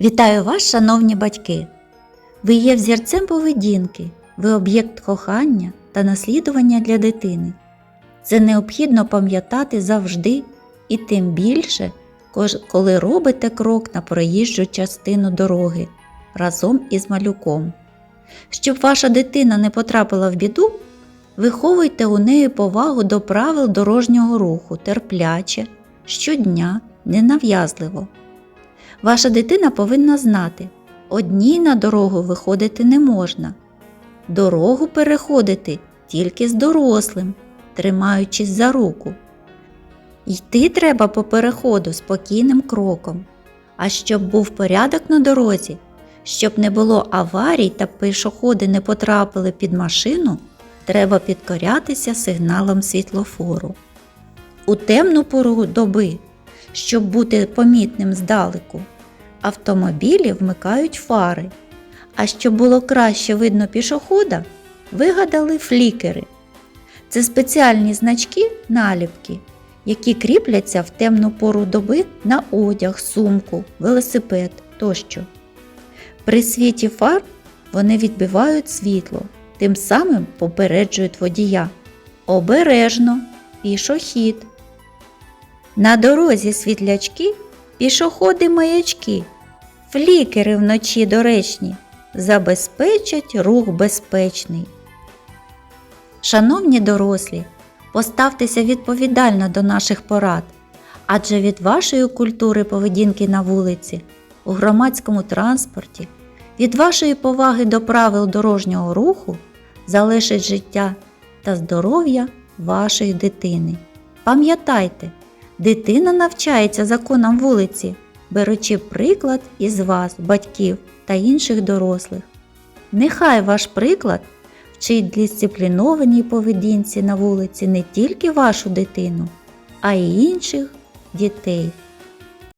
Вітаю вас, шановні батьки! Ви є взірцем поведінки, ви об'єкт кохання та наслідування для дитини. Це необхідно пам'ятати завжди і тим більше, коли робите крок на проїжджу частину дороги разом із малюком. Щоб ваша дитина не потрапила в біду, виховуйте у неї повагу до правил дорожнього руху терпляче, щодня, ненав'язливо. Ваша дитина повинна знати, одній на дорогу виходити не можна. Дорогу переходити тільки з дорослим, тримаючись за руку. Йти треба по переходу спокійним кроком. А щоб був порядок на дорозі, щоб не було аварій та пішоходи не потрапили під машину, треба підкорятися сигналам світлофору. У темну пору доби щоб бути помітним здалеку. Автомобілі вмикають фари. А щоб було краще видно пішохода, вигадали флікери. Це спеціальні значки наліпки, які кріпляться в темну пору доби на одяг, сумку, велосипед тощо. При світі фар вони відбивають світло, тим самим попереджують водія. Обережно, пішохід. На дорозі світлячки, пішоходи маячки, флікери вночі доречні, забезпечать рух безпечний. Шановні дорослі, поставтеся відповідально до наших порад, адже від вашої культури поведінки на вулиці, у громадському транспорті, від вашої поваги до правил дорожнього руху залежить життя та здоров'я вашої дитини. Пам'ятайте, Дитина навчається законам вулиці, беручи приклад із вас, батьків та інших дорослих. Нехай ваш приклад вчить дисциплінованій поведінці на вулиці не тільки вашу дитину, а й інших дітей.